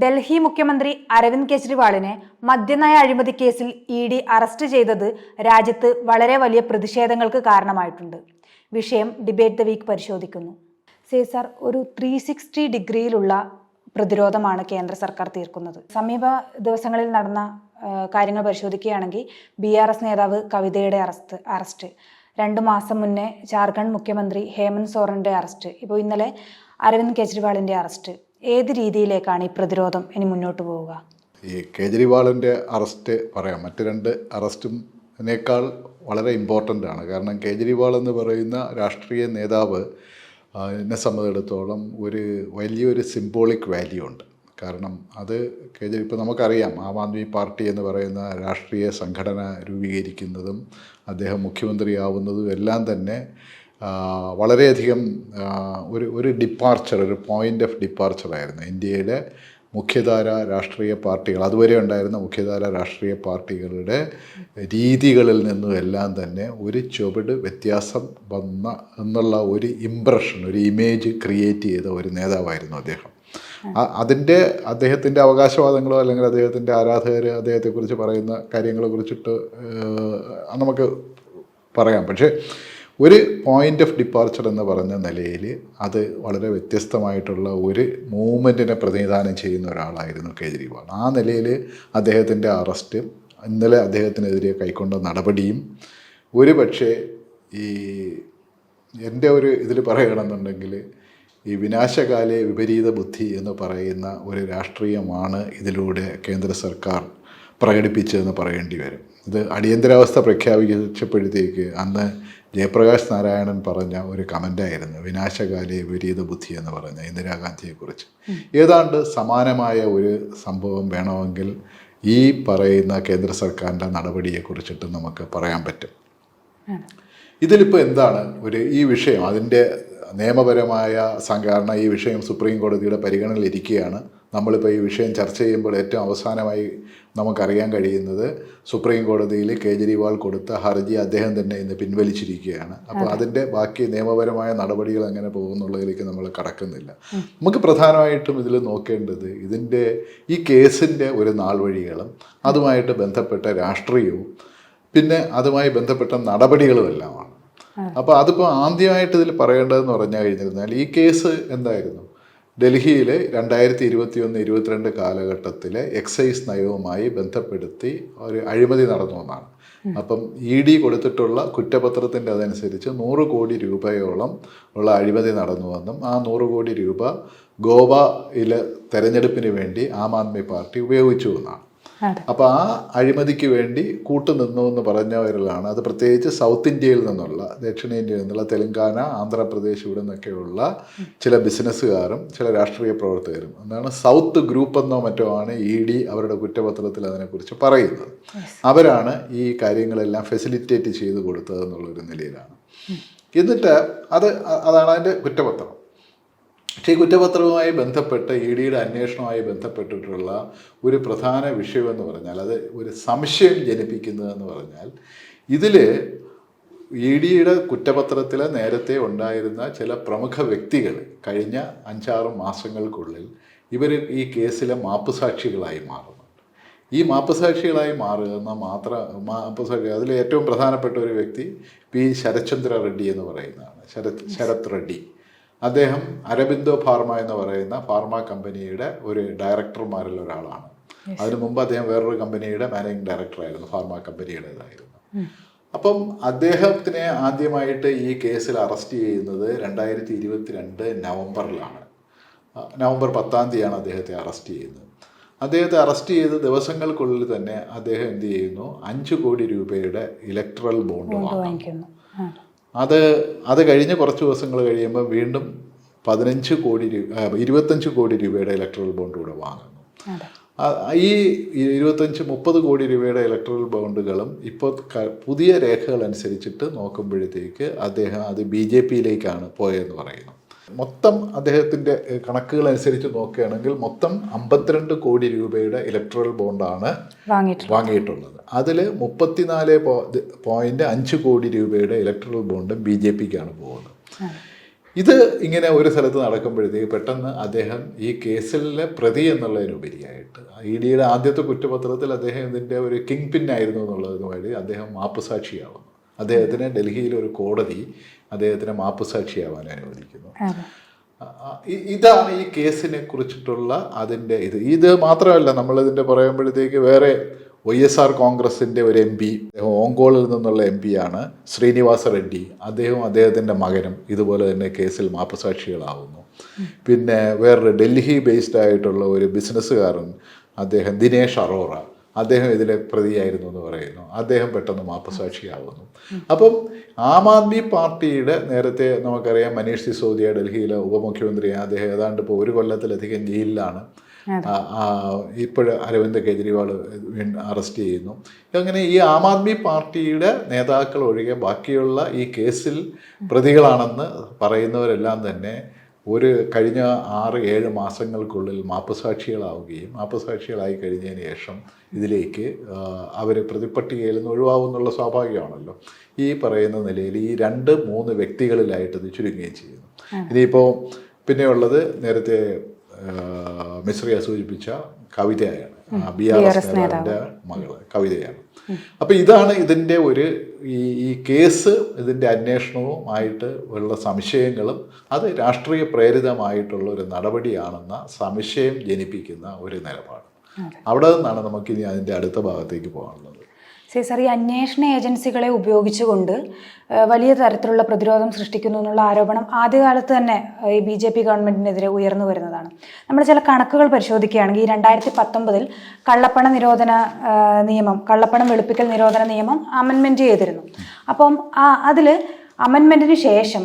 ഡൽഹി മുഖ്യമന്ത്രി അരവിന്ദ് കെജ്രിവാളിനെ മദ്യനയ അഴിമതി കേസിൽ ഇ ഡി അറസ്റ്റ് ചെയ്തത് രാജ്യത്ത് വളരെ വലിയ പ്രതിഷേധങ്ങൾക്ക് കാരണമായിട്ടുണ്ട്. വിഷയം ഡിബേറ്റ് ദ വീക്ക് പരിശോധിക്കുന്നു. സേസർ ഒരു ത്രീ സിക്സ്റ്റി ഡിഗ്രിയിലുള്ള പ്രതിരോധമാണ് കേന്ദ്ര സർക്കാർ തീർക്കുന്നത്. സമീപ ദിവസങ്ങളിൽ നടന്ന കാര്യങ്ങൾ പരിശോധിക്കുകയാണെങ്കിൽ ബി ആർ എസ് നേതാവ് കവിതയുടെ അറസ്റ്റ് അറസ്റ്റ്. രണ്ട് മാസം മുന്നേ ജാർഖണ്ഡ് മുഖ്യമന്ത്രി ഹേമന്ത് സോറന്റെ അറസ്റ്റ്. ഇപ്പോൾ ഇന്നലെ അരവിന്ദ് കെജ്രിവാളിന്റെ അറസ്റ്റ്. ഏത് രീതിയിലേക്കാണ് ഈ പ്രതിരോധം ഇനി മുന്നോട്ട് പോവുക? ഈ കേജ്രിവാളിന്റെ അറസ്റ്റ് പറയാം. മറ്റു രണ്ട് അറസ്റ്റും വളരെ ഇമ്പോർട്ടന്റ് ആണ്. കാരണം കേജ്രിവാൾ എന്ന് പറയുന്ന രാഷ്ട്രീയ നേതാവ് എന്നെ സംബന്ധിച്ചിടത്തോളം ഒരു വലിയൊരു സിംബോളിക് വാല്യൂ ഉണ്ട്. കാരണം അത് കേജ്രി ഇപ്പോൾ നമുക്കറിയാം ആം ആദ്മി പാർട്ടി എന്ന് പറയുന്ന രാഷ്ട്രീയ സംഘടന രൂപീകരിക്കുന്നതും അദ്ദേഹം മുഖ്യമന്ത്രിയാവുന്നതും എല്ലാം തന്നെ വളരെയധികം ഒരു ഒരു ഡിപ്പാർച്ചർ ഒരു പോയിന്റ് ഓഫ് ഡിപ്പാർച്ചറായിരുന്നു ഇന്ത്യയിലെ മുഖ്യധാര രാഷ്ട്രീയ പാർട്ടികൾ അതുവരെ ഉണ്ടായിരുന്ന മുഖ്യധാര രാഷ്ട്രീയ പാർട്ടികളുടെ രീതികളിൽ നിന്നും എല്ലാം തന്നെ ഒരു ചുവട് വ്യത്യാസം വന്ന എന്നുള്ള ഒരു ഇമ്പ്രഷൻ ഒരു ഇമേജ് ക്രിയേറ്റ് ചെയ്ത ഒരു നേതാവായിരുന്നു അദ്ദേഹം. അതിന്റെ അദ്ദേഹത്തിന്റെ അവകാശവാദങ്ങളോ അല്ലെങ്കിൽ അദ്ദേഹത്തിന്റെ ആരാധകർ അദ്ദേഹത്തെക്കുറിച്ച് പറയുന്ന കാര്യങ്ങളെ കുറിച്ചിട്ട് നമുക്ക് പറയാം. പക്ഷേ ഒരു പോയിന്റ് ഓഫ് ഡിപ്പാർച്ചർ എന്ന് പറഞ്ഞ നിലയിൽ അത് വളരെ വ്യത്യസ്തമായിട്ടുള്ള ഒരു മൂവ്മെന്റിനെ പ്രതിനിധാനം ചെയ്യുന്ന ഒരാളായിരുന്നു കേജ്രിവാൾ. ആ നിലയിൽ അദ്ദേഹത്തിന്റെ അറസ്റ്റ് ഇന്നലെ അദ്ദേഹത്തിനെതിരെ കൈക്കൊണ്ട നടപടിയും ഒരു പക്ഷേ ഈ എന്റെ ഒരു ഇതിൽ പറയുകയാണെന്നുണ്ടെങ്കിൽ ഈ വിനാശകാലെ വിപരീത ബുദ്ധി എന്ന് പറയുന്ന ഒരു രാഷ്ട്രീയമാണ് ഇതിലൂടെ കേന്ദ്ര സർക്കാർ പ്രകടിപ്പിച്ചതെന്ന് പറയേണ്ടി വരും. ഇത് അടിയന്തരാവസ്ഥ പ്രഖ്യാപിച്ചപ്പോഴത്തേക്ക് അന്ന് ജയപ്രകാശ് നാരായണൻ പറഞ്ഞ ഒരു കമന്റായിരുന്നു വിനാശകാലി വിപരീത ബുദ്ധി എന്ന് പറഞ്ഞ ഇന്ദിരാഗാന്ധിയെക്കുറിച്ച്. ഏതാണ്ട് സമാനമായ ഒരു സംഭവം വേണമെങ്കിൽ ഈ പറയുന്ന കേന്ദ്ര സർക്കാരിന്റെ നടപടിയെക്കുറിച്ചിട്ട് നമുക്ക് പറയാൻ പറ്റും. ഇതിലിപ്പോൾ എന്താണ് ഒരു ഈ വിഷയം? അതിന്റെ നിയമപരമായ സംഘടന ഈ വിഷയം സുപ്രീം കോടതിയുടെ പരിഗണനയിൽ ഇരിക്കുകയാണ്. നമ്മളിപ്പോൾ ഈ വിഷയം ചർച്ച ചെയ്യുമ്പോൾ ഏറ്റവും അവസാനമായി നമുക്കറിയാൻ കഴിയുന്നത് സുപ്രീം കോടതിയിൽ കേജ്രിവാൾ കൊടുത്ത ഹർജി അദ്ദേഹം തന്നെ ഇന്ന് പിൻവലിച്ചിരിക്കുകയാണ്. അപ്പോൾ അതിന്റെ ബാക്കി നിയമപരമായ നടപടികൾ എങ്ങനെ പോകുന്നുള്ളതിലേക്ക് നമ്മൾ കടക്കുന്നില്ല. നമുക്ക് പ്രധാനമായിട്ടും ഇതിൽ നോക്കേണ്ടത് ഇതിന്റെ ഈ കേസിന്റെ ഒരു നാൾവഴികളും അതുമായിട്ട് ബന്ധപ്പെട്ട രാഷ്ട്രീയവും പിന്നെ അതുമായി ബന്ധപ്പെട്ട നടപടികളും എല്ലാമാണ്. അപ്പോൾ അതിപ്പോൾ ആദ്യമായിട്ട് ഇതിൽ പറയേണ്ടതെന്ന് പറഞ്ഞു കഴിഞ്ഞിരുന്നാൽ ഈ കേസ് എന്തായിരുന്നു? ഡൽഹിയിൽ രണ്ടായിരത്തി ഇരുപത്തി ഒന്ന് ഇരുപത്തിരണ്ട് കാലഘട്ടത്തിലെ എക്സൈസ് നയവുമായി ബന്ധപ്പെടുത്തി ഒരു അഴിമതി നടന്നു എന്നാണ്. അപ്പം ഇ ഡി കൊടുത്തിട്ടുള്ള കുറ്റപത്രത്തിന്റെ അതനുസരിച്ച് നൂറ് കോടി രൂപയോളം ഉള്ള അഴിമതി നടന്നുവെന്നും ആ നൂറ് കോടി രൂപ ഗോവയിലെ തെരഞ്ഞെടുപ്പിന് വേണ്ടി ആം ആദ്മി പാർട്ടി ഉപയോഗിച്ചു എന്നാണ്. അപ്പോൾ ആ അഴിമതിക്ക് വേണ്ടി കൂട്ടുനിന്നു എന്ന് പറഞ്ഞവരിലാണ്. അത് പ്രത്യേകിച്ച് സൗത്ത് ഇന്ത്യയിൽ നിന്നുള്ള ദക്ഷിണേന്ത്യയിൽ നിന്നുള്ള തെലങ്കാന ആന്ധ്രാപ്രദേശ് ഇവിടെ നിന്നൊക്കെയുള്ള ചില ബിസിനസ്സുകാരും ചില രാഷ്ട്രീയ പ്രവർത്തകരും. എന്നാണ് സൗത്ത് ഗ്രൂപ്പ് എന്നോ മറ്റോ ആണ് ഇ ഡി അവരുടെ കുറ്റപത്രത്തിൽ അതിനെക്കുറിച്ച് പറയുന്നത്. അവരാണ് ഈ കാര്യങ്ങളെല്ലാം ഫെസിലിറ്റേറ്റ് ചെയ്തു ചെയ്ത് കൊടുത്തതെന്നുള്ളൊരു നിലയിലാണ്. എന്നിട്ട് അത് അതാണ് അതിന്റെ കുറ്റപത്രം. പക്ഷേ ഈ കുറ്റപത്രവുമായി ബന്ധപ്പെട്ട് ഇ ഡിയുടെ അന്വേഷണവുമായി ബന്ധപ്പെട്ടിട്ടുള്ള ഒരു പ്രധാന വിഷയമെന്ന് പറഞ്ഞാൽ അത് ഒരു സംശയം ജനിപ്പിക്കുന്നതെന്ന് പറഞ്ഞാൽ ഇതിൽ ഇ ഡിയുടെ കുറ്റപത്രത്തിൽ നേരത്തെ ഉണ്ടായിരുന്ന ചില പ്രമുഖ വ്യക്തികൾ കഴിഞ്ഞ അഞ്ചാറ് മാസങ്ങൾക്കുള്ളിൽ ഇവർ ഈ കേസിലെ മാപ്പുസാക്ഷികളായി മാറുന്നുണ്ട്. ഈ മാപ്പുസാക്ഷികളായി മാറുന്ന മാത്ര മാപ്പുസാക്ഷി അതിൽ ഏറ്റവും പ്രധാനപ്പെട്ട ഒരു വ്യക്തി പി ശരത്ചന്ദ്ര റെഡ്ഡി എന്ന് പറയുന്നതാണ്. ശരത് ശരത് റെഡ്ഡി. അദ്ദേഹം അരബിന്ദോ ഫാർമ എന്ന് പറയുന്ന ഫാർമ കമ്പനിയുടെ ഒരു ഡയറക്ടർമാരിൽ ഒരാളാണ്. അതിനു മുമ്പ് അദ്ദേഹം വേറൊരു കമ്പനിയുടെ മാനേജിംഗ് ഡയറക്ടറായിരുന്നു ഫാർമ കമ്പനിയുടേതായിരുന്നു. അപ്പം അദ്ദേഹത്തിനെ ആദ്യമായിട്ട് ഈ കേസിൽ അറസ്റ്റ് ചെയ്യുന്നത് രണ്ടായിരത്തി ഇരുപത്തിരണ്ട് നവംബറിലാണ് നവംബർ പത്താം തീയതിയാണ് അദ്ദേഹത്തെ അറസ്റ്റ് ചെയ്യുന്നത്. അദ്ദേഹത്തെ അറസ്റ്റ് ചെയ്ത ദിവസങ്ങൾക്കുള്ളിൽ തന്നെ അദ്ദേഹം എന്ത് ചെയ്യുന്നു? അഞ്ച് കോടി രൂപയുടെ ഇലക്ട്രൽ ബോണ്ട് വാങ്ങുന്നു. വാങ്ങിക്കുന്നു. അത് അത് കഴിഞ്ഞ് കുറച്ച് ദിവസങ്ങൾ കഴിയുമ്പോൾ വീണ്ടും പതിനഞ്ച് കോടി രൂപ ഇരുപത്തഞ്ച് കോടി രൂപയുടെ ഇലക്ട്രൽ ബോണ്ട് കൂടെ വാങ്ങുന്നു. ഈ ഇരുപത്തഞ്ച് മുപ്പത് കോടി രൂപയുടെ ഇലക്ട്രൽ ബോണ്ടുകളും ഇപ്പോൾ പുതിയ രേഖകൾ അനുസരിച്ചിട്ട് നോക്കുമ്പോഴത്തേക്ക് അദ്ദേഹം അത് ബി ജെ പിയിലേക്കാണ് പോയതെന്ന് പറയുന്നു. മൊത്തം അദ്ദേഹത്തിന്റെ കണക്കുകൾ അനുസരിച്ച് നോക്കുകയാണെങ്കിൽ മൊത്തം അമ്പത്തിരണ്ട് കോടി രൂപയുടെ ഇലക്ട്രൽ ബോണ്ടാണ് വാങ്ങിയിട്ടുള്ളത്. അതിൽ മുപ്പത്തിനാല് പോയിന്റ് അഞ്ച് കോടി രൂപയുടെ ഇലക്ട്രൽ ബോണ്ട് ബി ജെ പിക്കാണ് പോകുന്നത്. ഇത് ഇങ്ങനെ ഒരു സ്ഥലത്ത് നടക്കുമ്പോഴത്തേക്ക് പെട്ടെന്ന് അദ്ദേഹം ഈ കേസിലെ പ്രതി എന്നുള്ളതിനുപരിയായിട്ട് ഇ ഡിയുടെ ആദ്യത്തെ കുറ്റപത്രത്തിൽ അദ്ദേഹം ഇതിന്റെ ഒരു കിങ് പിൻ ആയിരുന്നു എന്നുള്ളതിന് വഴി അദ്ദേഹം മാപ്പുസാക്ഷിയാവുന്നു. അദ്ദേഹത്തിന് ഡൽഹിയിലെ ഒരു കോടതി അദ്ദേഹത്തിന് മാപ്പ് സാക്ഷിയാവാൻ അനുവദിക്കുന്നു. ഇതാണ് ഈ കേസിനെ കുറിച്ചിട്ടുള്ള അതിന്റെ ഇത്. ഇത് മാത്രമല്ല നമ്മളിതിന്റെ പറയുമ്പോഴത്തേക്ക് വേറെ വൈ എസ് ആർ കോൺഗ്രസിന്റെ ഒരു എം പി ഓങ്കോളിൽ നിന്നുള്ള എം ആണ് ശ്രീനിവാസ റെഡ്ഡി. അദ്ദേഹവും അദ്ദേഹത്തിന്റെ മകനും ഇതുപോലെ തന്നെ കേസിൽ മാപ്പ് സാക്ഷികളാവുന്നു. പിന്നെ വേറൊരു ഡൽഹി ബേസ്ഡ് ആയിട്ടുള്ള ഒരു ബിസിനസ്സുകാരൻ അദ്ദേഹം ദിനേഷ് അറോറ. അദ്ദേഹം ഇതിലെ പ്രതിയായിരുന്നു എന്ന് പറയുന്നു. അദ്ദേഹം പെട്ടെന്ന് മാപ്പസാക്ഷിയാവുന്നു. അപ്പം ആം ആദ്മി പാർട്ടിയുടെ നേരത്തെ നമുക്കറിയാം മനീഷ് സിസോദിയ ഡൽഹിയിലെ ഉപമുഖ്യമന്ത്രിയാണ് അദ്ദേഹം ഏതാണ്ട് ഇപ്പോൾ ഒരു കൊല്ലത്തിലധികം ജയിലിലാണ്. ഇപ്പോഴും അരവിന്ദ് കെജ്രിവാൾ അറസ്റ്റ് ചെയ്യുന്നു. അങ്ങനെ ഈ ആം ആദ്മി പാർട്ടിയുടെ നേതാക്കൾ ഒഴികെ ബാക്കിയുള്ള ഈ കേസിൽ പ്രതികളാണെന്ന് പറയുന്നവരെല്ലാം തന്നെ ഒരു കഴിഞ്ഞ ആറ് ഏഴ് മാസങ്ങൾക്കുള്ളിൽ മാപ്പുസാക്ഷികളാവുകയും മാപ്പുസാക്ഷികളായി കഴിഞ്ഞതിന് ശേഷം ഇതിലേക്ക് അവർ പ്രതിപ്പട്ടികയിൽ നിന്ന് ഒഴിവാകുന്നുള്ള സ്വാഭാവികമാണല്ലോ. ഈ പറയുന്ന നിലയിൽ ഈ രണ്ട് മൂന്ന് വ്യക്തികളിലായിട്ട് ഇത് ചുരുങ്ങുകയും ചെയ്യുന്നു. ഇനിയിപ്പോൾ പിന്നെയുള്ളത് നേരത്തെ മിശ്രിയ സൂചിപ്പിച്ച കവിതയാണ് ബി ആർ എസ് നേതാവിന്റെ മകൾ കവിതയാണ്. അപ്പം ഇതാണ് ഇതിന്റെ ഒരു ഈ ഈ കേസ് ഇതിന്റെ അന്വേഷണവുമായിട്ട് ഉള്ള സംശയങ്ങളും അത് രാഷ്ട്രീയ പ്രേരിതമായിട്ടുള്ള ഒരു നടപടിയാണെന്ന സംശയം ജനിപ്പിക്കുന്ന ഒരു നിലപാട്. അവിടെ നിന്നാണ് നമുക്കിനി അതിന്റെ അടുത്ത ഭാഗത്തേക്ക് പോകാനുള്ളത്. ശരി സാർ ഈ അന്വേഷണ ഏജൻസികളെ ഉപയോഗിച്ചുകൊണ്ട് വലിയ തരത്തിലുള്ള പ്രതിരോധം സൃഷ്ടിക്കുന്നു എന്നുള്ള ആരോപണം ആദ്യകാലത്ത് തന്നെ ഈ ബി ജെ പി ഗവൺമെന്റിനെതിരെ ഉയർന്നു വരുന്നതാണ്. നമ്മൾ ചില കണക്കുകൾ പരിശോധിക്കുകയാണെങ്കിൽ ഈ രണ്ടായിരത്തി പത്തൊമ്പതിൽ കള്ളപ്പണ നിരോധന നിയമം കള്ളപ്പണം വെളുപ്പിക്കൽ നിരോധന നിയമം അമെൻമെന്റ് ചെയ്തിരുന്നു. അപ്പം അതിൽ അമെൻമെന്റിന് ശേഷം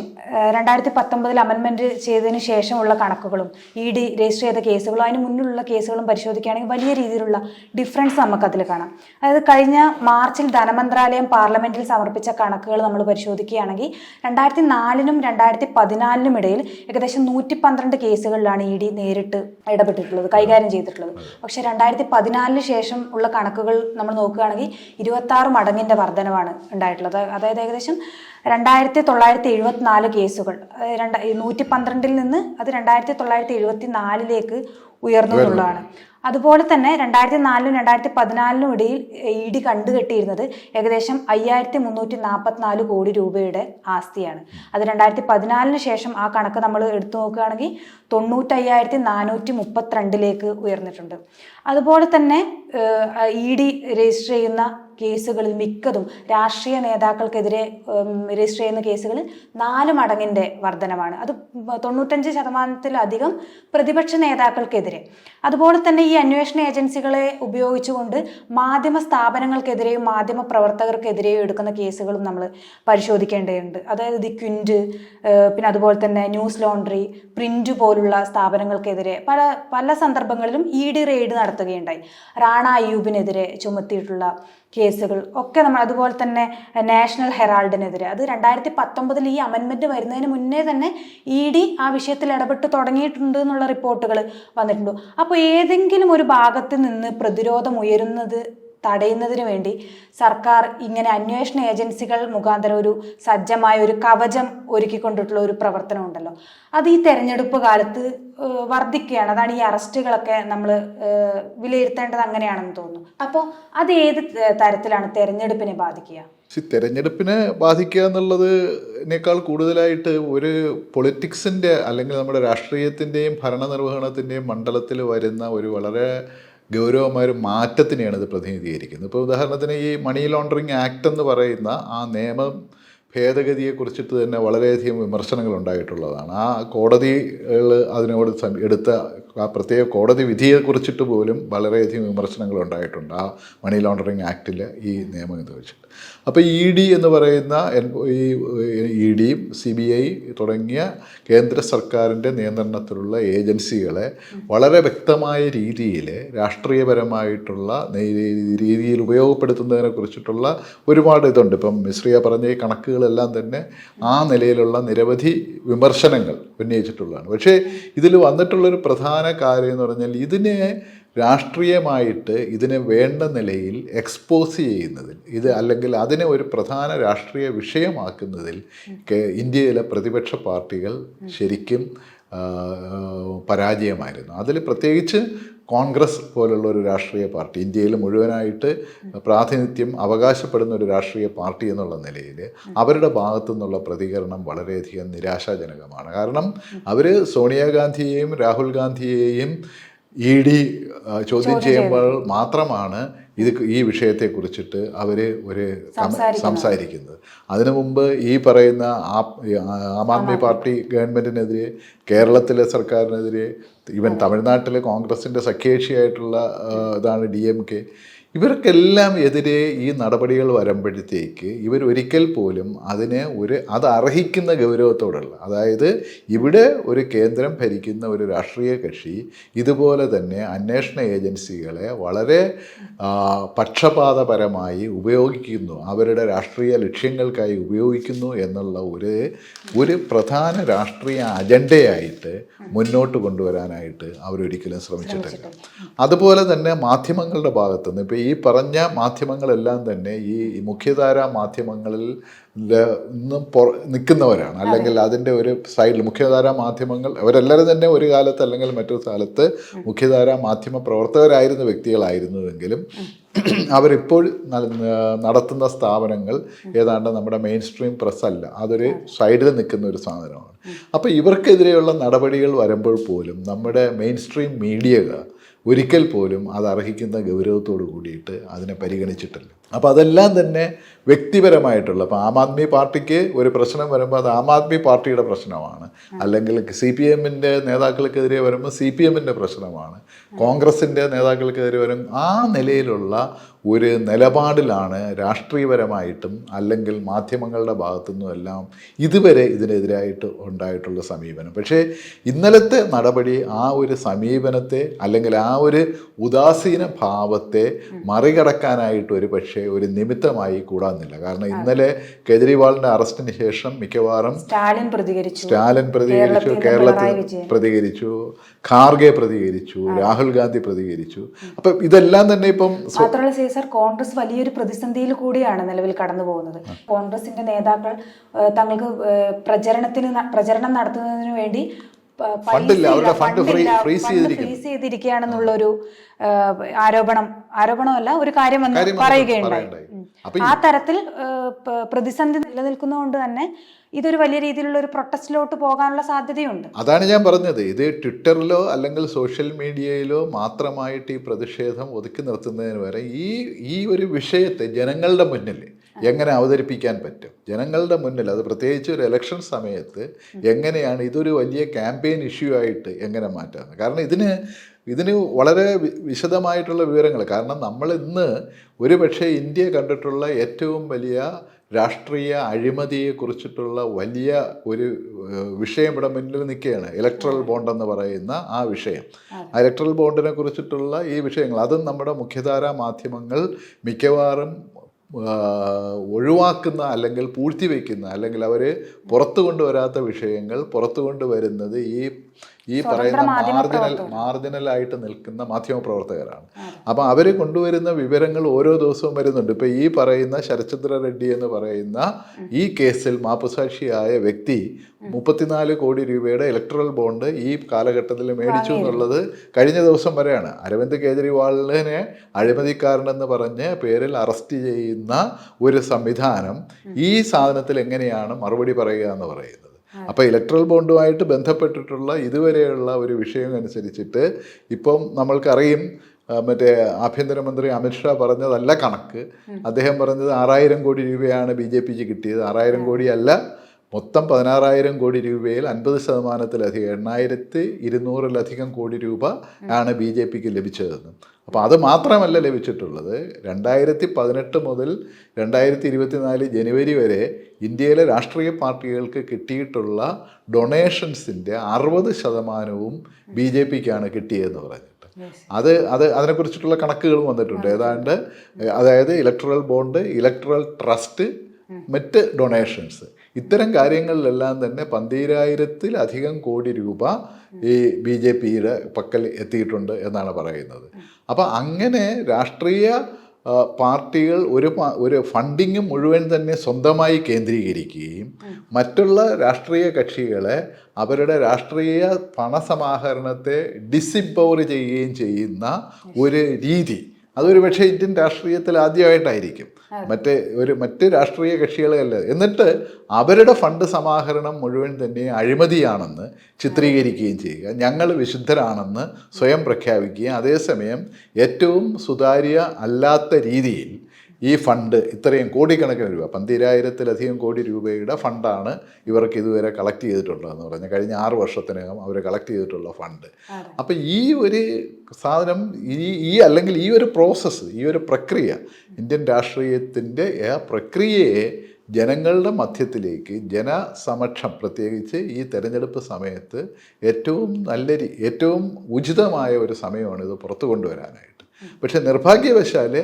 രണ്ടായിരത്തി പത്തൊമ്പതിൽ അമെൻമെന്റ് ചെയ്തതിന് ശേഷമുള്ള കണക്കുകളും ഇ ഡി രജിസ്റ്റർ ചെയ്ത കേസുകളും അതിന് മുന്നിലുള്ള കേസുകളും പരിശോധിക്കുകയാണെങ്കിൽ വലിയ രീതിയിലുള്ള ഡിഫറൻസ് നമുക്കതിൽ കാണാം. അതായത് കഴിഞ്ഞ മാർച്ചിൽ ധനമന്ത്രാലയം പാർലമെന്റിൽ സമർപ്പിച്ച കണക്കുകൾ നമ്മൾ പരിശോധിക്കുകയാണെങ്കിൽ രണ്ടായിരത്തി നാലിനും രണ്ടായിരത്തി പതിനാലിനും ഇടയിൽ ഏകദേശം നൂറ്റി പന്ത്രണ്ട് കേസുകളിലാണ് ഇ ഡി നേരിട്ട് ഇടപെട്ടിട്ടുള്ളത് കൈകാര്യം ചെയ്തിട്ടുള്ളത്. പക്ഷേ രണ്ടായിരത്തി പതിനാലിന് ശേഷം ഉള്ള കണക്കുകൾ നമ്മൾ നോക്കുകയാണെങ്കിൽ ഇരുപത്തി ആറ് മടങ്ങിന്റെ വർധനവാണ് ഉണ്ടായിട്ടുള്ളത്. അതായത് ഏകദേശം രണ്ടായിരത്തി തൊള്ളായിരത്തി എഴുപത്തിനാല് കേസുകൾ. രണ്ട നൂറ്റി പന്ത്രണ്ടിൽ നിന്ന് അത് രണ്ടായിരത്തി തൊള്ളായിരത്തി എഴുപത്തി നാലിലേക്ക് ഉയർന്നു അതുപോലെ തന്നെ രണ്ടായിരത്തി നാലിനും രണ്ടായിരത്തി പതിനാലിനും ഇടയിൽ ഇ ഡി കണ്ടുകെട്ടിയിരുന്നത് ഏകദേശം അയ്യായിരത്തി മുന്നൂറ്റി നാൽപ്പത്തിനാല് കോടി രൂപയുടെ ആസ്തിയാണ്. അത് രണ്ടായിരത്തി പതിനാലിന് ശേഷം ആ കണക്ക് നമ്മൾ എടുത്തു നോക്കുകയാണെങ്കിൽ തൊണ്ണൂറ്റയ്യായിരത്തി നാനൂറ്റി മുപ്പത്തിരണ്ടിലേക്ക് ഉയർന്നിട്ടുണ്ട്. അതുപോലെ തന്നെ ഇ ഡി രജിസ്റ്റർ ചെയ്യുന്ന കേസുകളിൽ മിക്കതും രാഷ്ട്രീയ നേതാക്കൾക്കെതിരെ രജിസ്റ്റർ ചെയ്യുന്ന കേസുകളിൽ നാല് മടങ്ങിന്റെ വർധനമാണ്. അത് തൊണ്ണൂറ്റഞ്ച് ശതമാനത്തിലധികം പ്രതിപക്ഷ നേതാക്കൾക്കെതിരെ. അതുപോലെ തന്നെ ഈ അന്വേഷണ ഏജൻസികളെ ഉപയോഗിച്ചുകൊണ്ട് മാധ്യമ സ്ഥാപനങ്ങൾക്കെതിരെയും മാധ്യമ പ്രവർത്തകർക്കെതിരെയും എടുക്കുന്ന കേസുകളും നമ്മൾ പരിശോധിക്കേണ്ടതുണ്ട്. അതായത് ദി ക്വിന്റ് പിന്നെ അതുപോലെ തന്നെ ന്യൂസ് ലോണ്ടറി പ്രിന്റ് പോലുള്ള സ്ഥാപനങ്ങൾക്കെതിരെ പല പല സന്ദർഭങ്ങളിലും ഇ ഡി റെയ്ഡ് നടത്തുകയുണ്ടായി. റാണ അയ്യൂബിനെതിരെ ചുമത്തിയിട്ടുള്ള കേസുകൾ ഒക്കെ നമ്മൾ അതുപോലെ തന്നെ നാഷണൽ ഹെറാൾഡിനെതിരെ അത് രണ്ടായിരത്തി പത്തൊമ്പതിൽ ഈ അമെൻമെന്റ് വരുന്നതിന് മുന്നേ തന്നെ ഇ ഡി ആ വിഷയത്തിൽ ഇടപെട്ട് തുടങ്ങിയിട്ടുണ്ട് എന്നുള്ള റിപ്പോർട്ടുകൾ വന്നിട്ടുണ്ട്. അപ്പോൾ ഏതെങ്കിലും ഒരു ഭാഗത്ത് നിന്ന് പ്രതിരോധം ഉയരുന്നത് തടയുന്നതിന് വേണ്ടി സർക്കാർ ഇങ്ങനെ അന്വേഷണ ഏജൻസികൾ മുഖാന്തരം ഒരു സജ്ജമായ ഒരു കവചം ഒരുക്കിക്കൊണ്ടിട്ടുള്ള ഒരു പ്രവർത്തനം ഉണ്ടല്ലോ. അത് ഈ തെരഞ്ഞെടുപ്പ് കാലത്ത് വർദ്ധിക്കുകയാണ്. അതാണ് ഈ അറസ്റ്റുകളൊക്കെ നമ്മൾ വിലയിരുത്തേണ്ടത് അങ്ങനെയാണെന്ന് തോന്നുന്നു. അപ്പോൾ അത് ഏത് തരത്തിലാണ് തെരഞ്ഞെടുപ്പിനെ ബാധിക്കുക? തെരഞ്ഞെടുപ്പിനെ ബാധിക്കുക എന്നുള്ളതിനേക്കാൾ കൂടുതലായിട്ട് ഒരു പൊളിറ്റിക്സിന്റെ അല്ലെങ്കിൽ നമ്മുടെ രാഷ്ട്രീയത്തിന്റെയും ഭരണനിർവഹണത്തിന്റെയും മണ്ഡലത്തിൽ വരുന്ന ഒരു വളരെ ഗൗരവമായ ഒരു മാറ്റത്തിനെയാണ് ഇത് പ്രതിനിധീകരിക്കുന്നത്. ഇപ്പോൾ ഉദാഹരണത്തിന് ഈ മണി ലോണ്ടറിങ് ആക്ട് എന്ന് പറയുന്ന ആ നിയമം ഭേദഗതിയെക്കുറിച്ചിട്ട് തന്നെ വളരെയധികം വിമർശനങ്ങൾ ഉണ്ടായിട്ടുള്ളതാണ്. ആ കോടതികൾ അതിനോട് എടുത്ത ആ പ്രത്യേക കോടതി വിധിയെക്കുറിച്ചിട്ട് പോലും വളരെയധികം വിമർശനങ്ങൾ ഉണ്ടായിട്ടുണ്ട് ആ മണി ലോണ്ടറിങ് ആക്ടിൽ ഈ നിയമം ഇത് വെച്ചിട്ട്. അപ്പോൾ ഇ ഡി എന്ന് പറയുന്ന ഈ ഇ ഡിയും സി ബി ഐ തുടങ്ങിയ കേന്ദ്ര സർക്കാരിന്റെ നിയന്ത്രണത്തിലുള്ള ഏജൻസികളെ വളരെ വ്യക്തമായ രീതിയിൽ രാഷ്ട്രീയപരമായിട്ടുള്ള രീതിയിൽ ഉപയോഗപ്പെടുത്തുന്നതിനെ കുറിച്ചിട്ടുള്ള ഒരുപാട് ഇതുണ്ട്. ഇപ്പം മിശ്രിയ പറഞ്ഞ ഈ കണക്കുകളെല്ലാം തന്നെ ആ നിലയിലുള്ള നിരവധി വിമർശനങ്ങൾ ഉന്നയിച്ചിട്ടുള്ളതാണ്. പക്ഷേ ഇതിൽ വന്നിട്ടുള്ളൊരു പ്രധാന കാര്യം എന്ന് പറഞ്ഞാൽ ഇതിനെ രാഷ്ട്രീയമായിട്ട് ഇതിനെ വേണ്ട നിലയിൽ എക്സ്പോസ് ചെയ്യുന്നതിൽ ഇത് അല്ലെങ്കിൽ അതിനെ ഒരു പ്രധാന രാഷ്ട്രീയ വിഷയമാക്കുന്നതിൽ ഇന്ത്യയിലെ പ്രതിപക്ഷ പാർട്ടികൾ ശരിക്കും പരാജയമായിരുന്നു. അതിൽ പ്രത്യേകിച്ച് കോൺഗ്രസ് പോലുള്ള ഒരു രാഷ്ട്രീയ പാർട്ടി ഇന്ത്യയിൽ മുഴുവനായിട്ട് പ്രാതിനിധ്യം അവകാശപ്പെടുന്ന ഒരു രാഷ്ട്രീയ പാർട്ടി എന്നുള്ള നിലയിൽ അവരുടെ ഭാഗത്തു നിന്നുള്ള പ്രതികരണം വളരെയധികം നിരാശാജനകമാണ്. കാരണം അവർ സോണിയാഗാന്ധിയെയും രാഹുൽ ഗാന്ധിയെയും ഇ ഡി ചോദ്യം ചെയ്യുമ്പോൾ മാത്രമാണ് ഇത് ഈ വിഷയത്തെക്കുറിച്ചിട്ട് അവർ ഒരു സംസാരിക്കുന്നത്. അതിനു മുമ്പ് ഈ പറയുന്ന ആം ആദ്മി പാർട്ടി ഗവൺമെന്റിനെതിരെ കേരളത്തിലെ സർക്കാരിനെതിരെ ഈവൻ തമിഴ്നാട്ടിലെ കോൺഗ്രസിന്റെ സഖ്യേഷിയായിട്ടുള്ള ഇതാണ് ഡി എം കെ. ഇവർക്കെല്ലാം എതിരെ ഈ നടപടികൾ വരുമ്പോഴത്തേക്ക് ഇവർ ഒരിക്കൽ പോലും അതിനെ ഒരു അത് അർഹിക്കുന്ന ഗൗരവത്തോടുള്ള അതായത് ഇവിടെ ഒരു കേന്ദ്രം ഭരിക്കുന്ന ഒരു രാഷ്ട്രീയ കക്ഷി ഇതുപോലെ തന്നെ അന്വേഷണ ഏജൻസികളെ വളരെ പക്ഷപാതപരമായി ഉപയോഗിക്കുന്നു അവരുടെ രാഷ്ട്രീയ ലക്ഷ്യങ്ങൾക്കായി ഉപയോഗിക്കുന്നു എന്നുള്ള ഒരു ഒരു പ്രധാന രാഷ്ട്രീയ അജണ്ടയായിട്ട് മുന്നോട്ട് കൊണ്ടുവരാനായിട്ട് അവരൊരിക്കലും ശ്രമിച്ചിട്ടില്ല. അതുപോലെ തന്നെ മാധ്യമങ്ങളുടെ ഭാഗത്തുനിന്ന് ഇപ്പോൾ ഈ പറഞ്ഞ മാധ്യമങ്ങളെല്ലാം തന്നെ ഈ മുഖ്യധാര മാധ്യമങ്ങളിൽ നിന്നും പൊ നിൽക്കുന്നവരാണ്. അല്ലെങ്കിൽ അതിന്റെ ഒരു സൈഡിൽ മുഖ്യധാര മാധ്യമങ്ങൾ അവരെല്ലാവരും തന്നെ ഒരു കാലത്ത് അല്ലെങ്കിൽ മറ്റൊരു കാലത്ത് മുഖ്യധാര മാധ്യമ പ്രവർത്തകരായിരുന്ന വ്യക്തികളായിരുന്നുവെങ്കിലും അവരിപ്പോൾ നടത്തുന്ന സ്ഥാപനങ്ങൾ ഏതാണ്ട് നമ്മുടെ മെയിൻ സ്ട്രീം പ്രസ് അല്ല. അതൊരു സൈഡിൽ നിൽക്കുന്ന ഒരു സാധനമാണ്. അപ്പോൾ ഇവർക്കെതിരെയുള്ള നടപടികൾ വരുമ്പോൾ പോലും നമ്മുടെ മെയിൻ സ്ട്രീം മീഡിയകൾ ഒരിക്കൽ പോലും അത് അർഹിക്കുന്ന ഗൗരവത്തോട് കൂടിയിട്ട് അതിനെ പരിഗണിച്ചിട്ടില്ല. അപ്പോൾ അതെല്ലാം തന്നെ വ്യക്തിപരമായിട്ടുള്ള അപ്പോൾ ആം ആദ്മി പാർട്ടിക്ക് ഒരു പ്രശ്നം വരുമ്പോൾ അത് ആം ആദ്മി പാർട്ടിയുടെ പ്രശ്നമാണ്. അല്ലെങ്കിൽ സി പി എമ്മിന്റെ നേതാക്കൾക്കെതിരെ വരുമ്പോൾ സി പി എമ്മിന്റെ പ്രശ്നമാണ്. കോൺഗ്രസിന്റെ നേതാക്കൾക്കെതിരെ വരുമ്പോൾ ആ നിലയിലുള്ള ഒരു നിലപാടിലാണ് രാഷ്ട്രീയപരമായിട്ടും അല്ലെങ്കിൽ മാധ്യമങ്ങളുടെ ഭാഗത്തുനിന്നും എല്ലാം ഇതുവരെ ഇതിനെതിരായിട്ട് ഉണ്ടായിട്ടുള്ള സമീപനം. പക്ഷേ ഇന്നലത്തെ നടപടി ആ ഒരു സമീപനത്തെ അല്ലെങ്കിൽ ആ ഒരു ഉദാസീന ഭാവത്തെ മറികടക്കാനായിട്ട് ഒരു പക്ഷേ ഒരു നിമിത്തമായി കൂടാന്നില്ല കാരണം ഇന്നലെ കേജ്രിവാളിന്റെ അറസ്റ്റിന് ശേഷം മിക്കവാറും സ്റ്റാലിൻ പ്രതികരിച്ചു. സ്റ്റാലിൻ പ്രതികരിച്ചു കേരളത്തിൽ. പ്രതികരിച്ചു ഖാർഗെ പ്രതികരിച്ചു രാഹുൽ ഗാന്ധി പ്രതികരിച്ചു. അപ്പൊ ഇതെല്ലാം തന്നെ ഇപ്പം മാത്രമല്ല സീസർ കോൺഗ്രസ് വലിയൊരു പ്രതിസന്ധിയിൽ കൂടിയാണ് നിലവിൽ കടന്നു പോകുന്നത്. കോൺഗ്രസിന്റെ നേതാക്കൾ തങ്ങൾക്ക് പ്രചരണത്തിന് പ്രചരണം നടത്തുന്നതിന് വേണ്ടി ഫണ്ടില്ല, അവരുടെ ഫണ്ട് ഫ്രീ- ഫ്രീസ്. ഫ്രീസ് ചെയ്തിരിക്കുകയാണെന്നുള്ള ഒരു ആരോപണം ആരോപണമല്ല ഒരു കാര്യം പറയുകയുണ്ടായി. ആ തരത്തിൽ പ്രതിസന്ധി നിലനിൽക്കുന്നതുകൊണ്ട് തന്നെ ഇതൊരു വലിയ രീതിയിലുള്ള ഒരു പ്രൊട്ടസ്റ്റിലോട്ട് പോകാനുള്ള സാധ്യതയുണ്ട്. അതാണ് ഞാൻ പറഞ്ഞത്. ഇത് ട്വിറ്ററിലോ അല്ലെങ്കിൽ സോഷ്യൽ മീഡിയയിലോ മാത്രമായിട്ട് ഈ പ്രതിഷേധം ഒതുക്കി നിർത്തുന്നതിന് വരെ ഈ ഈ ഒരു വിഷയത്തെ ജനങ്ങളുടെ മുന്നിൽ എങ്ങനെ അവതരിപ്പിക്കാൻ പറ്റും? ജനങ്ങളുടെ മുന്നിൽ അത് പ്രത്യേകിച്ച് ഒരു ഇലക്ഷൻ സമയത്ത് എങ്ങനെയാണ് ഇതൊരു വലിയ ക്യാമ്പയിൻ ഇഷ്യൂ ആയിട്ട് എങ്ങനെ മാറ്റാം കാരണം ഇതിന് ഇതിന് വളരെ വിശദമായിട്ടുള്ള വിവരങ്ങൾ. കാരണം നമ്മൾ ഇന്ന് ഒരു പക്ഷേ ഇന്ത്യ കണ്ടിട്ടുള്ള ഏറ്റവും വലിയ രാഷ്ട്രീയ അഴിമതിയെക്കുറിച്ചിട്ടുള്ള വലിയ ഒരു വിഷയം ഇവിടെ മുന്നിൽ നിൽക്കുകയാണ്. ഇലക്ട്രൽ ബോണ്ട് എന്ന് പറയുന്ന ആ വിഷയം. ആ ഇലക്ട്രൽ ബോണ്ടിനെ കുറിച്ചിട്ടുള്ള ഈ വിഷയങ്ങൾ അതും നമ്മുടെ മുഖ്യധാരാ മാധ്യമങ്ങൾ മിക്കവാറും ഒഴിവാക്കുന്ന അല്ലെങ്കിൽ പൂഴ്ത്തിവെക്കുന്ന അല്ലെങ്കിൽ അവർ പുറത്തു കൊണ്ടുവരാത്ത വിഷയങ്ങൾ പുറത്തു കൊണ്ടുവരുന്നത് ഈ ഈ പറയുന്ന മാർജിനൽ മാർജിനലായിട്ട് നിൽക്കുന്ന മാധ്യമപ്രവർത്തകരാണ് അപ്പം അവർ കൊണ്ടുവരുന്ന വിവരങ്ങൾ ഓരോ ദിവസവും വരുന്നുണ്ട്. ഇപ്പം ഈ പറയുന്ന ശരചന്ദ്ര റെഡ്ഡി എന്ന് പറയുന്ന ഈ കേസിൽ മാപ്പുസാക്ഷിയായ വ്യക്തി മുപ്പത്തിനാല് കോടി രൂപയുടെ ഇലക്ട്രൽ ബോണ്ട് ഈ കാലഘട്ടത്തിൽ മേടിച്ചു എന്നുള്ളത് കഴിഞ്ഞ ദിവസം വരെയാണ്. അരവിന്ദ് കേജ്രിവാളിനെ അഴിമതിക്കാരനെന്ന് പറഞ്ഞ് പേരിൽ അറസ്റ്റ് ചെയ്യുന്ന ഒരു സംവിധാനം ഈ സാധനത്തിൽ എങ്ങനെയാണ് മറുപടി പറയുക എന്ന് പറയുന്നത്? അപ്പോൾ ഇലക്ട്രൽ ബോണ്ടുമായിട്ട് ബന്ധപ്പെട്ടിട്ടുള്ള ഇതുവരെയുള്ള ഒരു വിഷയം അനുസരിച്ചിട്ട് ഇപ്പം നമ്മൾക്കറിയും മറ്റേ ആഭ്യന്തരമന്ത്രി അമിത്ഷാ പറഞ്ഞതല്ല കണക്ക്. അദ്ദേഹം പറഞ്ഞത് ആറായിരം കോടി രൂപയാണ് ബി ജെ പിക്ക് കിട്ടിയത്. ആറായിരം കോടിയല്ല മൊത്തം പതിനാറായിരം കോടി രൂപയിൽ അൻപത് ശതമാനത്തിലധികം എണ്ണായിരത്തി ഇരുന്നൂറിലധികം കോടി രൂപ ആണ് ബി ജെ പിക്ക് ലഭിച്ചതെന്ന് അപ്പോൾ അത് മാത്രമല്ല ലഭിച്ചിട്ടുള്ളത്. രണ്ടായിരത്തി പതിനെട്ട് മുതൽ രണ്ടായിരത്തി ഇരുപത്തിനാല് ജനുവരി വരെ ഇന്ത്യയിലെ രാഷ്ട്രീയ പാർട്ടികൾക്ക് കിട്ടിയിട്ടുള്ള ഡൊണേഷൻസിന്റെ അറുപത് ശതമാനവും ബി ജെ പിക്കാണ് കിട്ടിയതെന്ന് പറഞ്ഞു അത് അത് അതിനെക്കുറിച്ചിട്ടുള്ള കണക്കുകളും വന്നിട്ടുണ്ട്. ഏതാണ്ട് അതായത് ഇലക്ട്രൽ ബോണ്ട് ഇലക്ട്രൽ ട്രസ്റ്റ് മറ്റ് ഡൊണേഷൻസ്. ഇത്തരം കാര്യങ്ങളിലെല്ലാം തന്നെ പന്തീരായിരത്തിലധികം കോടി രൂപ ഈ ബി ജെ പിയുടെ പക്കൽ എത്തിയിട്ടുണ്ട് എന്നാണ് പറയുന്നത്. അപ്പോൾ അങ്ങനെ രാഷ്ട്രീയ പാർട്ടികൾ ഒരു ഒരു ഫണ്ടിങ് മുഴുവൻ തന്നെ സ്വന്തമായി കേന്ദ്രീകരിക്കുകയും മറ്റുള്ള രാഷ്ട്രീയ കക്ഷികളെ അവരുടെ രാഷ്ട്രീയ പണസമാഹരണത്തെ ഡിസിംപവർ ചെയ്യുകയും ചെയ്യുന്ന ഒരു രീതി അതൊരു പക്ഷേ ഇന്ത്യൻ രാഷ്ട്രീയത്തിൽ ആദ്യമായിട്ടായിരിക്കും. മറ്റേ ഒരു മറ്റ് രാഷ്ട്രീയ കക്ഷികളല്ല. എന്നിട്ട് അവരുടെ ഫണ്ട് സമാഹരണം മുഴുവൻ തന്നെ അഴിമതിയാണെന്ന് ചിത്രീകരിക്കുകയും ചെയ്യുക. ഞങ്ങൾ വിശുദ്ധരാണെന്ന് സ്വയം പ്രഖ്യാപിക്കുകയും അതേസമയം ഏറ്റവും സുതാര്യ അല്ലാത്ത രീതിയിൽ ഈ ഫണ്ട് ഇത്രയും കോടിക്കണക്കിന് രൂപ പന്തിരായിരത്തിലധികം കോടി രൂപയുടെ ഫണ്ടാണ് ഇവർക്ക് ഇതുവരെ കളക്ട് ചെയ്തിട്ടുള്ളതെന്ന് പറഞ്ഞാൽ കഴിഞ്ഞ ആറ് വർഷത്തിനകം അവർ കളക്ട് ചെയ്തിട്ടുള്ള ഫണ്ട്. അപ്പം ഈ ഒരു സാധനം ഈ ഈ അല്ലെങ്കിൽ ഈ ഒരു പ്രോസസ്സ് ഈ ഒരു പ്രക്രിയ ഇന്ത്യൻ രാഷ്ട്രീയത്തിന്റെ ആ പ്രക്രിയയെ ജനങ്ങളുടെ മധ്യത്തിലേക്ക് ജനസമക്ഷം പ്രത്യേകിച്ച് ഈ തെരഞ്ഞെടുപ്പ് സമയത്ത് ഏറ്റവും നല്ല ഏറ്റവും ഉചിതമായ ഒരു സമയമാണ് ഇത് പുറത്തു കൊണ്ടുവരാനായിട്ട്. പക്ഷേ നിർഭാഗ്യവശാൽ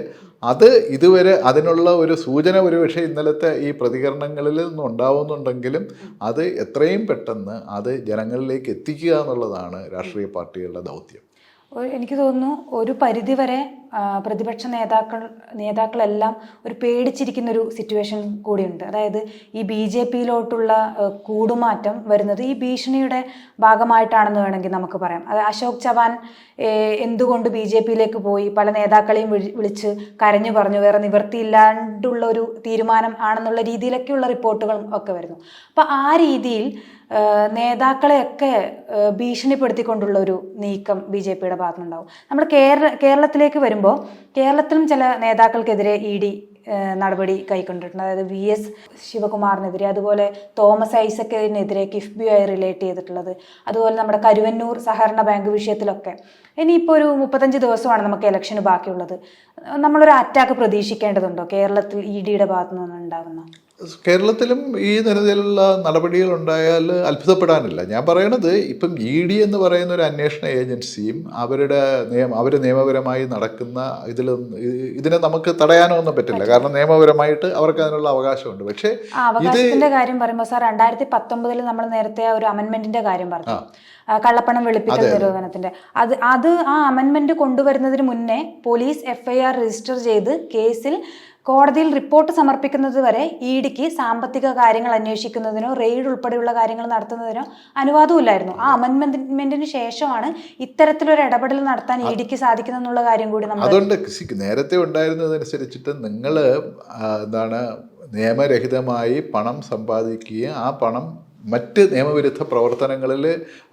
അത് ഇതുവരെ അതിനുള്ള ഒരു സൂചന ഒരുപക്ഷെ ഇന്നലത്തെ ഈ പ്രതികരണങ്ങളിൽ നിന്നും ഉണ്ടാവുന്നുണ്ടെങ്കിലും അത് എത്രയും പെട്ടെന്ന് അത് ജനങ്ങളിലേക്ക് എത്തിക്കുക എന്നുള്ളതാണ് രാഷ്ട്രീയ പാർട്ടികളുടെ ദൗത്യം. എനിക്ക് തോന്നുന്നു ഒരു പരിധിവരെ പ്രതിപക്ഷ നേതാക്കൾ നേതാക്കളെല്ലാം ഒരു പേടിച്ചിരിക്കുന്ന ഒരു സിറ്റുവേഷൻ കൂടിയുണ്ട്. അതായത് ഈ ബി ജെ പിയിലോട്ടുള്ള കൂടുമാറ്റം വരുന്നത് ഈ ഭീഷണിയുടെ ഭാഗമായിട്ടാണെന്ന് വേണമെങ്കിൽ നമുക്ക് പറയാം. അത് അശോക് ചവാൻ എന്തുകൊണ്ട് ബി ജെ പിയിലേക്ക് പോയി? പല നേതാക്കളെയും വിളി- വിളിച്ച് കരഞ്ഞു പറഞ്ഞു വേറെ നിവൃത്തിയില്ലാണ്ടുള്ള ഒരു തീരുമാനം ആണെന്നുള്ള രീതിയിലൊക്കെയുള്ള റിപ്പോർട്ടുകളും ഒക്കെ വരുന്നു. അപ്പം ആ രീതിയിൽ നേതാക്കളെയൊക്കെ ഭീഷണിപ്പെടുത്തിക്കൊണ്ടുള്ള ഒരു നീക്കം ബി ജെ പിയുടെ ഭാഗത്തുനിന്നുണ്ടാവും. നമ്മുടെ കേരള കേരളത്തിലേക്ക് വരുമ്പോൾ കേരളത്തിലും ചില നേതാക്കൾക്കെതിരെ ഇ ഡി നടപടി കൈക്കൊണ്ടിട്ടുണ്ട്. അതായത് വി എസ് ശിവകുമാറിനെതിരെ അതുപോലെ തോമസ് ഐസക്കിനെതിരെ കിഫ്ബിയുമായി റിലേറ്റ് ചെയ്തിട്ടുള്ളത് അതുപോലെ നമ്മുടെ കരുവന്നൂർ സഹകരണ ബാങ്ക് വിഷയത്തിലൊക്കെ. ഇനിയിപ്പോൾ ഒരു മുപ്പത്തഞ്ച് ദിവസമാണ് നമുക്ക് ഇലക്ഷന് ബാക്കിയുള്ളത്. നമ്മളൊരു അറ്റാക്ക് പ്രതീക്ഷിക്കേണ്ടതുണ്ടോ? കേരളത്തിൽ ഇ ഡിയുടെ ഭാഗത്തു നിന്ന് ഉണ്ടാകുന്ന കേരളത്തിലും ഈ തരത്തിലുള്ള നടപടികൾ ഉണ്ടായാൽ അത്ഭുതപ്പെടാനില്ല. ഞാൻ പറയണത് ഇപ്പം ഇ ഡി എന്ന് പറയുന്ന ഒരു അന്വേഷണ ഏജൻസിയും അവരുടെ നിയമ അവർ നിയമപരമായി നടക്കുന്ന ഇതിൽ ഇതിനെ നമുക്ക് തടയാനോ ഒന്നും പറ്റില്ല. കാരണം നിയമപരമായിട്ട് അവർക്ക് അതിനുള്ള അവകാശമുണ്ട്. പക്ഷേ അവകാശത്തിന്റെ കാര്യം പറയുമ്പോൾ സാർ രണ്ടായിരത്തി പത്തൊമ്പതിൽ നമ്മൾ നേരത്തെ ഒരു അമെന്മെന്റിന്റെ കാര്യം പറഞ്ഞു. കള്ളപ്പണം വെളുപ്പിക്കൽ നിരോധനത്തിന്റെ. അത് അത് ആ അമെന്മെന്റ് കൊണ്ടുവരുന്നതിന് മുന്നേ പോലീസ് എഫ്ഐആർ രജിസ്റ്റർ ചെയ്ത് കേസിൽ കോടതിയിൽ റിപ്പോർട്ട് സമർപ്പിക്കുന്നത് വരെ ഇ ഡിക്ക് സാമ്പത്തിക കാര്യങ്ങൾ അന്വേഷിക്കുന്നതിനോ റെയ്ഡ് ഉൾപ്പെടെയുള്ള കാര്യങ്ങൾ നടത്തുന്നതിനോ അനുവാദമില്ലായിരുന്നു ആ അമെന്റ്മെന്റിന് ശേഷമാണ് ഇത്തരത്തിലൊരു ഇടപെടൽ നടത്താൻ ഇ ഡിക്ക് സാധിക്കുന്നെന്നുള്ള കാര്യം കൂടി നമ്മൾ അതുകൊണ്ട് നേരത്തെ ഉണ്ടായിരുന്നതനുസരിച്ചിട്ട് നിങ്ങൾ എന്താണ് നിയമരഹിതമായി പണം സമ്പാദിക്കുകയും ആ പണം മറ്റ് നിയമവിരുദ്ധ പ്രവർത്തനങ്ങളിൽ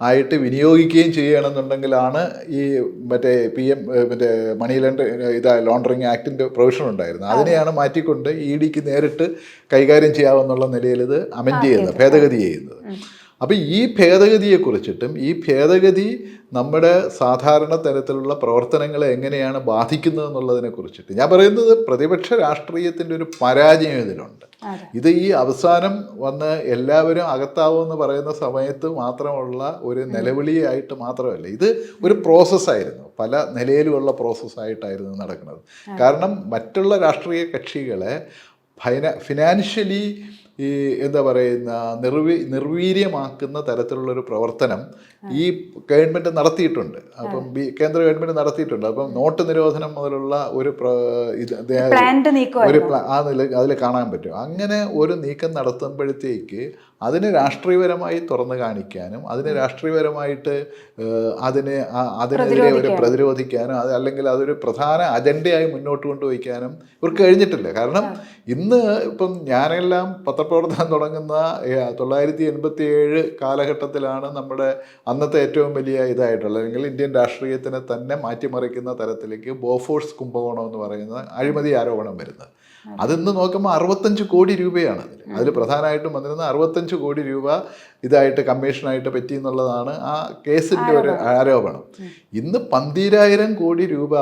ആയിട്ട് വിനിയോഗിക്കുകയും ചെയ്യുകയാണെന്നുണ്ടെങ്കിലാണ് ഈ മറ്റേ പി എം മറ്റേ മണി ലോണ്ടർ ഇതാ ലോണ്ടറിങ് ആക്ടിന്റെ പ്രൊവിഷൻ ഉണ്ടായിരുന്നു. അതിനെയാണ് മാറ്റിക്കൊണ്ട് ഇ ഡിക്ക് നേരിട്ട് കൈകാര്യം ചെയ്യാവുന്നുള്ള നിലയിൽ ഇത് അമെൻഡ് ചെയ്യുന്നത് ഭേദഗതി ചെയ്യുന്നത്. അപ്പം ഈ ഭേദഗതിയെക്കുറിച്ചിട്ടും ഈ ഭേദഗതി നമ്മുടെ സാധാരണ തരത്തിലുള്ള പ്രവർത്തനങ്ങളെ എങ്ങനെയാണ് ബാധിക്കുന്നത് എന്നുള്ളതിനെ കുറിച്ചിട്ട് ഞാൻ പറയുന്നത് പ്രതിപക്ഷ രാഷ്ട്രീയത്തിന്റെ ഒരു പരാജയം ഇതിലുണ്ട്. ഇത് ഈ അവസാനം വന്ന് എല്ലാവരും അകത്താവുമെന്ന് പറയുന്ന സമയത്ത് മാത്രമുള്ള ഒരു നിലവിളിയായിട്ട് മാത്രമല്ല ഇത് ഒരു പ്രോസസ്സായിരുന്നു പല നിലയിലുമുള്ള പ്രോസസ്സായിട്ടായിരുന്നു നടക്കുന്നത്. കാരണം മറ്റുള്ള രാഷ്ട്രീയ കക്ഷികളെ ഫൈന ഫിനാൻഷ്യലി ഈ എന്താ പറയുന്ന നിർവീ നിർവീര്യമാക്കുന്ന തരത്തിലുള്ളൊരു പ്രവർത്തനം ഈ ഗവൺമെന്റ് നടത്തിയിട്ടുണ്ട്. അപ്പം ബി കേന്ദ്ര ഗവൺമെന്റ് നടത്തിയിട്ടുണ്ട്. അപ്പം നോട്ട് നിരോധനം മുതലുള്ള ഒരു ഇത് ഒരു ആ നില അതിൽ കാണാൻ പറ്റും. അങ്ങനെ ഒരു നീക്കം നടത്തുമ്പോഴത്തേക്ക് അതിന് രാഷ്ട്രീയപരമായി തുറന്നു കാണിക്കാനും അതിനെ രാഷ്ട്രീയപരമായിട്ട് അതിനെ അതിന് അതിനെതിരെ ഒരു പ്രതിരോധിക്കാനും. അത് അല്ലെങ്കിൽ അതൊരു പ്രധാന അജണ്ടയായി മുന്നോട്ട് കൊണ്ടുപോയിക്കാനും ഇവർക്ക് കഴിഞ്ഞിട്ടില്ല. കാരണം ഇന്ന് ഇപ്പം ഞാനെല്ലാം പത്രപ്രവർത്തനം തുടങ്ങുന്ന തൊള്ളായിരത്തി എൺപത്തി ഏഴ് കാലഘട്ടത്തിലാണ് നമ്മുടെ അന്നത്തെ ഏറ്റവും വലിയ ഇതായിട്ടുള്ളത്. അല്ലെങ്കിൽ ഇന്ത്യൻ രാഷ്ട്രീയത്തിനെ തന്നെ മാറ്റിമറിക്കുന്ന തരത്തിലേക്ക് ബോഫോഴ്സ് കുംഭകോണം എന്ന് പറയുന്ന അഴിമതി ആരോപണം വരുന്നത്. അതിന്ന് നോക്കുമ്പോൾ അറുപത്തഞ്ച് കോടി രൂപയാണ് അതിൽ അതിൽ പ്രധാനമായിട്ടും വന്നിരുന്ന അറുപത്തഞ്ച് കോടി രൂപ ഇതായിട്ട് കമ്മീഷനായിട്ട് പറ്റി എന്നുള്ളതാണ് ആ കേസിന്റെ ഒരു ആരോപണം. ഇന്ന് പന്തീരായിരം കോടി രൂപ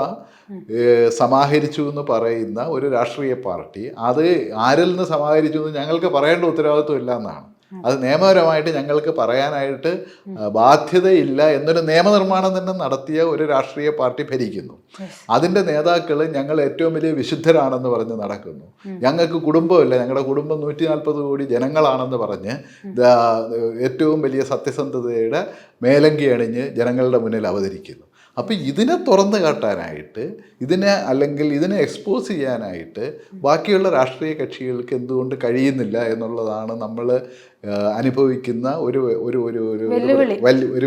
സമാഹരിച്ചു എന്ന് പറയുന്ന ഒരു രാഷ്ട്രീയ പാർട്ടി അത് ആരിൽ നിന്ന് സമാഹരിച്ചു എന്ന് ഞങ്ങൾക്ക് പറയേണ്ട ഉത്തരവാദിത്വം ഇല്ല എന്നാണ്. അത് നിയമപരമായിട്ട് ഞങ്ങൾക്ക് പറയാനായിട്ട് ബാധ്യതയില്ല എന്നൊരു നിയമനിർമ്മാണം തന്നെ നടത്തിയ ഒരു രാഷ്ട്രീയ പാർട്ടി ഭരിക്കുന്നു. അതിന്റെ നേതാക്കൾ ഞങ്ങൾ ഏറ്റവും വലിയ വിശുദ്ധരാണെന്ന് പറഞ്ഞ് നടക്കുന്നു. ഞങ്ങൾക്ക് കുടുംബമില്ല. ഞങ്ങളുടെ കുടുംബം നൂറ്റി നാൽപ്പത് കോടി ജനങ്ങളാണെന്ന് പറഞ്ഞ് ഏറ്റവും വലിയ സത്യസന്ധതയുടെ മേലങ്കി അണിഞ്ഞ് ജനങ്ങളുടെ മുന്നിൽ അവതരിക്കുന്നു. അപ്പോൾ ഇതിനെ തുറന്നു കാട്ടാനായിട്ട് ഇതിനെ അല്ലെങ്കിൽ ഇതിനെ എക്സ്പോസ് ചെയ്യാനായിട്ട് ബാക്കിയുള്ള രാഷ്ട്രീയ കക്ഷികൾക്ക് എന്തുകൊണ്ട് കഴിയുന്നില്ല എന്നുള്ളതാണ് നമ്മൾ അനുഭവിക്കുന്ന ഒരു ഒരു ഒരു ഒരു ഒരു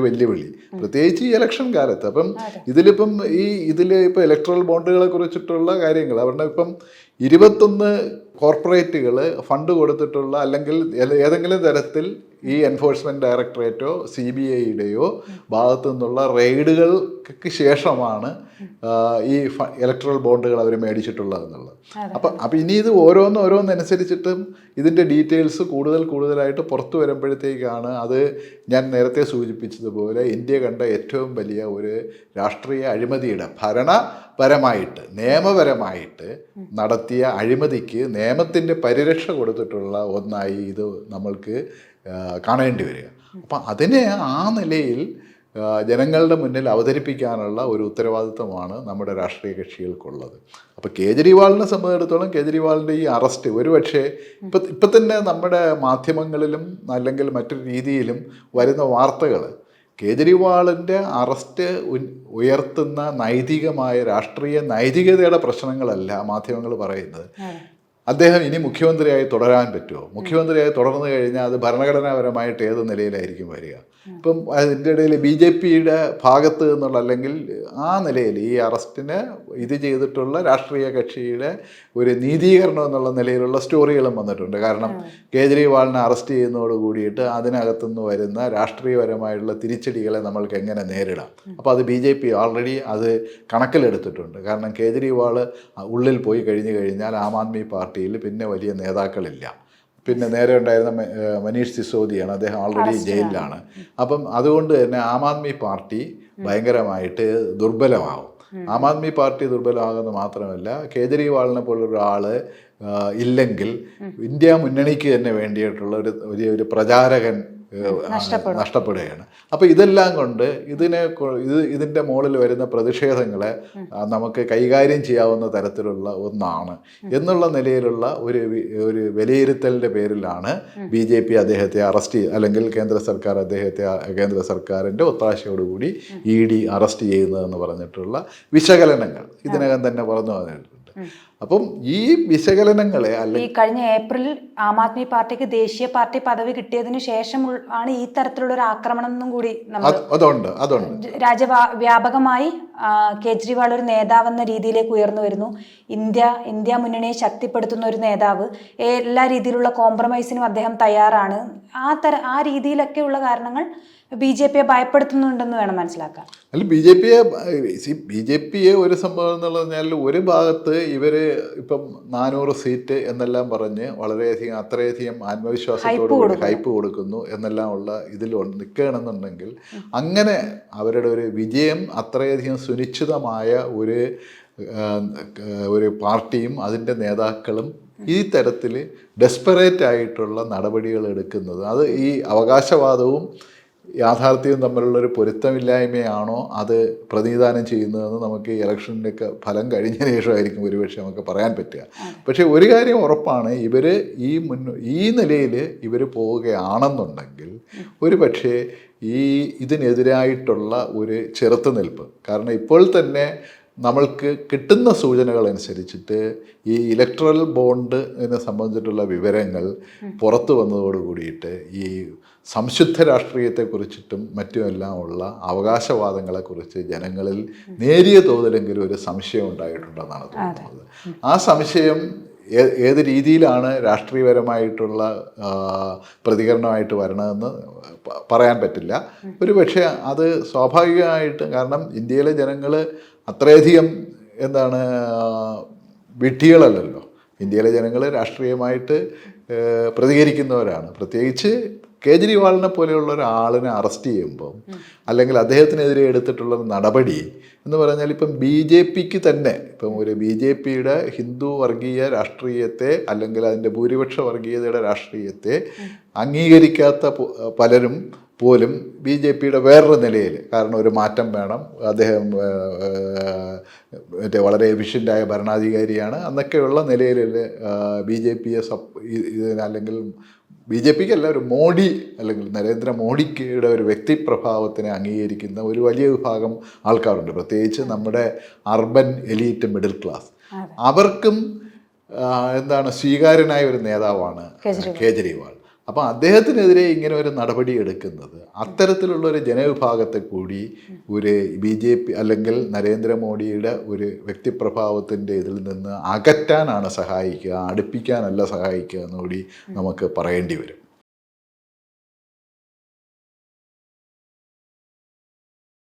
വെല്ലുവിളി. പ്രത്യേകിച്ച് ഈ ഇലക്ഷൻ കാലത്ത്. അപ്പം ഇതിലിപ്പം ഈ ഇതിൽ ഇപ്പോൾ ഇലക്ട്രൽ ബോണ്ടുകളെ കുറിച്ചിട്ടുള്ള കാര്യങ്ങൾ അവരുടെ ഇപ്പം ഇരുപത്തൊന്ന് കോർപ്പറേറ്റുകൾ ഫണ്ട് കൊടുത്തിട്ടുള്ള അല്ലെങ്കിൽ ഏതെങ്കിലും തരത്തിൽ ഈ എൻഫോഴ്സ്മെന്റ് ഡയറക്ടറേറ്റോ സി ബി ഐയുടെയോ ഭാഗത്തു നിന്നുള്ള റെയ്ഡുകൾക്ക് ശേഷമാണ് ഈ ഇലക്ട്രൽ ബോണ്ടുകൾ അവർ മേടിച്ചിട്ടുള്ളത് എന്നുള്ളത്. അപ്പം അപ്പം ഇനി ഇത് ഓരോന്ന് ഓരോന്നനുസരിച്ചിട്ടും ഇതിന്റെ ഡീറ്റെയിൽസ് കൂടുതൽ കൂടുതലായിട്ട് പുറത്തു വരുമ്പോഴത്തേക്കാണ് അത് ഞാൻ നേരത്തെ സൂചിപ്പിച്ചതുപോലെ ഇന്ത്യ കണ്ട ഏറ്റവും വലിയ ഒരു രാഷ്ട്രീയ അഴിമതിയുടെ ഭരണപരമായിട്ട് നിയമപരമായിട്ട് നടത്തിയ അഴിമതിക്ക് നിയമത്തിന്റെ പരിരക്ഷ കൊടുത്തിട്ടുള്ള ഒന്നായി ഇത് നമ്മൾക്ക് കാണേണ്ടി വരിക. അപ്പം അതിനെ ആ നിലയിൽ ജനങ്ങളുടെ മുന്നിൽ അവതരിപ്പിക്കാനുള്ള ഒരു ഉത്തരവാദിത്വമാണ് നമ്മുടെ രാഷ്ട്രീയ കക്ഷികൾക്കുള്ളത്. അപ്പോൾ കേജ്രിവാളിനെ സംബന്ധിച്ചിടത്തോളം കേജ്രിവാളിന്റെ ഈ അറസ്റ്റ് ഒരുപക്ഷെ ഇപ്പം ഇപ്പം തന്നെ നമ്മുടെ മാധ്യമങ്ങളിലും അല്ലെങ്കിൽ മറ്റൊരു രീതിയിലും വരുന്ന വാർത്തകൾ കേജ്രിവാളിന്റെ അറസ്റ്റ് ഉയർത്തുന്ന നൈതികമായ രാഷ്ട്രീയ നൈതികതയുടെ പ്രശ്നങ്ങളല്ല മാധ്യമങ്ങൾ പറയുന്നത്. അദ്ദേഹം ഇനി മുഖ്യമന്ത്രിയായി തുടരാൻ പറ്റുമോ? മുഖ്യമന്ത്രിയായി തുടർന്നു കഴിഞ്ഞാൽ അത് ഭരണഘടനാപരമായിട്ട് ഏത് നിലയിലായിരിക്കും വരിക? ഇപ്പം അതിന്റെ ഇടയിൽ ബി ജെ പിയുടെ ഭാഗത്ത് നിന്നുള്ള അല്ലെങ്കിൽ ആ നിലയിൽ ഈ അറസ്റ്റിന് ഇത് ചെയ്തിട്ടുള്ള രാഷ്ട്രീയ കക്ഷിയുടെ ഒരു നീതീകരണം എന്നുള്ള നിലയിലുള്ള സ്റ്റോറികളും വന്നിട്ടുണ്ട്. കാരണം കേജ്രിവാളിനെ അറസ്റ്റ് ചെയ്യുന്നതോട് കൂടിയിട്ട് അതിനകത്തുനിന്ന് വരുന്ന രാഷ്ട്രീയപരമായുള്ള തിരിച്ചടികളെ നമ്മൾക്ക് എങ്ങനെ നേരിടാം? അപ്പോൾ അത് ബി ജെ പി ഓൾറെഡി അത് കണക്കിലെടുത്തിട്ടുണ്ട്. കാരണം കേജ്രിവാൾ ഉള്ളിൽ പോയി കഴിഞ്ഞു കഴിഞ്ഞാൽ ആം ആദ്മി പാർട്ടിയിൽ പിന്നെ വലിയ നേതാക്കളില്ല. പിന്നെ നേരെ ഉണ്ടായിരുന്ന മനീഷ് സിസോദിയാണ്. അദ്ദേഹം ഓൾറെഡി ജയിലിലാണ്. അപ്പം അതുകൊണ്ട് തന്നെ ആം ആദ്മി പാർട്ടി ഭയങ്കരമായിട്ട് ദുർബലമാവും. ആം ആദ്മി പാർട്ടി ദുർബലമാകുന്നത് മാത്രമല്ല കേജ്രിവാളിനെ പോലൊരാൾ ഇല്ലെങ്കിൽ ഇന്ത്യ മുന്നണിക്ക് തന്നെ വേണ്ടിയിട്ടുള്ള ഒരു വലിയൊരു പ്രചാരകൻ നഷ്ടപ്പെടുകയാണ്. അപ്പോൾ ഇതെല്ലാം കൊണ്ട് ഇതിനെ ഇത് ഇതിന്റെ മുകളിൽ വരുന്ന പ്രതിഷേധങ്ങളെ നമുക്ക് കൈകാര്യം ചെയ്യാവുന്ന തരത്തിലുള്ള ഒന്നാണ് എന്നുള്ള നിലയിലുള്ള ഒരു ഒരു വിലയിരുത്തലിന്റെ പേരിലാണ് ബി ജെ പി അദ്ദേഹത്തെ അറസ്റ്റ് അല്ലെങ്കിൽ കേന്ദ്ര സർക്കാർ അദ്ദേഹത്തെ കേന്ദ്ര സർക്കാരിന്റെ ഒത്താശയോടുകൂടി ഇ ഡി അറസ്റ്റ് ചെയ്യുന്നതെന്ന് പറഞ്ഞിട്ടുള്ള വിശകലനങ്ങൾ. ഇതിനകം തന്നെ പറഞ്ഞു വന്നിട്ടുണ്ട് അപ്പം ഈ വിശകലനങ്ങളെ ഈ കഴിഞ്ഞ ഏപ്രിലിൽ ആം ആദ്മി പാർട്ടിക്ക് ദേശീയ പാർട്ടി പദവി കിട്ടിയതിനു ശേഷം ആണ് ഈ തരത്തിലുള്ള ഒരു ആക്രമണം എന്നും കൂടി അതുണ്ട് അതുണ്ട്. രാജ വ്യാപകമായി കേജ്രിവാൾ ഒരു നേതാവ് എന്ന രീതിയിലേക്ക് ഉയർന്നു വരുന്നു. ഇന്ത്യ ഇന്ത്യ മുന്നണിയെ ശക്തിപ്പെടുത്തുന്ന ഒരു നേതാവ്. എല്ലാ രീതിയിലുള്ള കോംപ്രമൈസിനും അദ്ദേഹം തയ്യാറാണ്. ആ തര ആ രീതിയിലൊക്കെയുള്ള കാരണങ്ങൾ ബി ജെ പിയെ ഭയപ്പെടുത്തുന്നുണ്ടെന്ന് വേണം മനസ്സിലാക്കാൻ. അല്ല ബി ജെ പിയെ ബി ജെ പിയെ ഒരു സംഭവം എന്നുള്ള പറഞ്ഞാൽ ഒരു ഭാഗത്ത് ഇവർ ഇപ്പം നാനൂറ് സീറ്റ് എന്നെല്ലാം പറഞ്ഞ് വളരെയധികം അത്രയധികം ആത്മവിശ്വാസത്തോടുകൂടി ഹൈപ്പ് കൊടുക്കുന്നു എന്നെല്ലാം ഉള്ള ഇതിൽ നിൽക്കുകയാണെന്നുണ്ടെങ്കിൽ അങ്ങനെ അവരുടെ ഒരു വിജയം അത്രയധികം സുനിശ്ചിതമായ ഒരു ഒരു പാർട്ടിയും അതിന്റെ നേതാക്കളും ഈ തരത്തിൽ ഡെസ്പെറേറ്റ് ആയിട്ടുള്ള നടപടികൾ എടുക്കുന്നത്. അത് ഈ അവകാശവാദവും യാഥാർത്ഥ്യവും തമ്മിലുള്ളൊരു പൊരുത്തമില്ലായ്മയാണോ അത് പ്രതിനിധാനം ചെയ്യുന്നതെന്ന് നമുക്ക് ഈ ഇലക്ഷന്റെയൊക്കെ ഫലം കഴിഞ്ഞ ശേഷമായിരിക്കും ഒരുപക്ഷെ നമുക്ക് പറയാൻ പറ്റുക. പക്ഷേ ഒരു കാര്യം ഉറപ്പാണ് ഇവർ ഈ മുൻ ഈ നിലയിൽ ഇവർ പോവുകയാണെന്നുണ്ടെങ്കിൽ ഒരു പക്ഷേ ഈ ഇതിനെതിരായിട്ടുള്ള ഒരു ചെറുത്തുനിൽപ്പ് കാരണം ഇപ്പോൾ തന്നെ നമ്മൾക്ക് കിട്ടുന്ന സൂചനകൾ അനുസരിച്ചിട്ട് ഈ ഇലക്ട്രൽ ബോണ്ടിനെ സംബന്ധിച്ചിട്ടുള്ള വിവരങ്ങൾ പുറത്തു വന്നതോട് കൂടിയിട്ട് ഈ സംശുദ്ധ രാഷ്ട്രീയത്തെക്കുറിച്ചിട്ടും മറ്റുമെല്ലാം ഉള്ള അവകാശവാദങ്ങളെക്കുറിച്ച് ജനങ്ങളിൽ നേരിയ തോതിലെങ്കിലും ഒരു സംശയം ഉണ്ടായിട്ടുണ്ടെന്നാണ് തോന്നുന്നത്. ആ സംശയം ഏത് രീതിയിലാണ് രാഷ്ട്രീയപരമായിട്ടുള്ള പ്രതികരണമായിട്ട് വരണമെന്ന് പറയാൻ പറ്റില്ല. ഒരു പക്ഷേ അത് സ്വാഭാവികമായിട്ട് കാരണം ഇന്ത്യയിലെ ജനങ്ങൾ അത്രയധികം എന്താണ് വിഡ്ഢികളല്ലല്ലോ. ഇന്ത്യയിലെ ജനങ്ങൾ രാഷ്ട്രീയമായിട്ട് പ്രതികരിക്കുന്നവരാണ്. പ്രത്യേകിച്ച് കേജ്രിവാളിനെ പോലെയുള്ള ഒരാളിനെ അറസ്റ്റ് ചെയ്യുമ്പം അല്ലെങ്കിൽ അദ്ദേഹത്തിനെതിരെ എടുത്തിട്ടുള്ള നടപടി എന്ന് പറഞ്ഞാൽ ഇപ്പം ബി ജെ പിക്ക് തന്നെ ഇപ്പം ഒരു ബി ജെ പിയുടെ ഹിന്ദു വർഗീയ രാഷ്ട്രീയത്തെ അല്ലെങ്കിൽ അതിന്റെ ഭൂരിപക്ഷ വർഗീയതയുടെ രാഷ്ട്രീയത്തെ അംഗീകരിക്കാത്ത പലരും പോലും ബി ജെ പിയുടെ വേറൊരു നിലയിൽ കാരണം ഒരു മാറ്റം വേണം. അദ്ദേഹം മറ്റേ വളരെ എഫിഷ്യന്റായ ഭരണാധികാരിയാണ്. എന്നൊക്കെയുള്ള നിലയിൽ ബി ജെ പിയെ സപ് അല്ലെങ്കിൽ ബി ജെ പിക്ക് അല്ല ഒരു മോഡി അല്ലെങ്കിൽ നരേന്ദ്ര മോഡിക്കയുടെ ഒരു വ്യക്തിപ്രഭാവത്തിനെ അംഗീകരിക്കുന്ന ഒരു വലിയ വിഭാഗം ആൾക്കാരുണ്ട്. പ്രത്യേകിച്ച് നമ്മുടെ അർബൻ എലീറ്റ് മിഡിൽ ക്ലാസ്. അവർക്കും എന്താണ് സ്വീകാര്യനായ ഒരു നേതാവാണ് കേജ്രിവാൾ. അപ്പോൾ അദ്ദേഹത്തിനെതിരെ ഇങ്ങനെ ഒരു നടപടി എടുക്കുന്നത്. അത്തരത്തിലുള്ള ഒരു ജനവിഭാഗത്തെ കൂടി ഒരു ബി ജെ പി അല്ലെങ്കിൽ നരേന്ദ്രമോദിയുടെ ഒരു വ്യക്തിപ്രഭാവത്തിന്റെ ഇതിൽ നിന്ന് അകറ്റാനാണ് സഹായിക്കുക അടുപ്പിക്കാനല്ല സഹായിക്കുക എന്നുകൂടി നമുക്ക് പറയേണ്ടി വരും.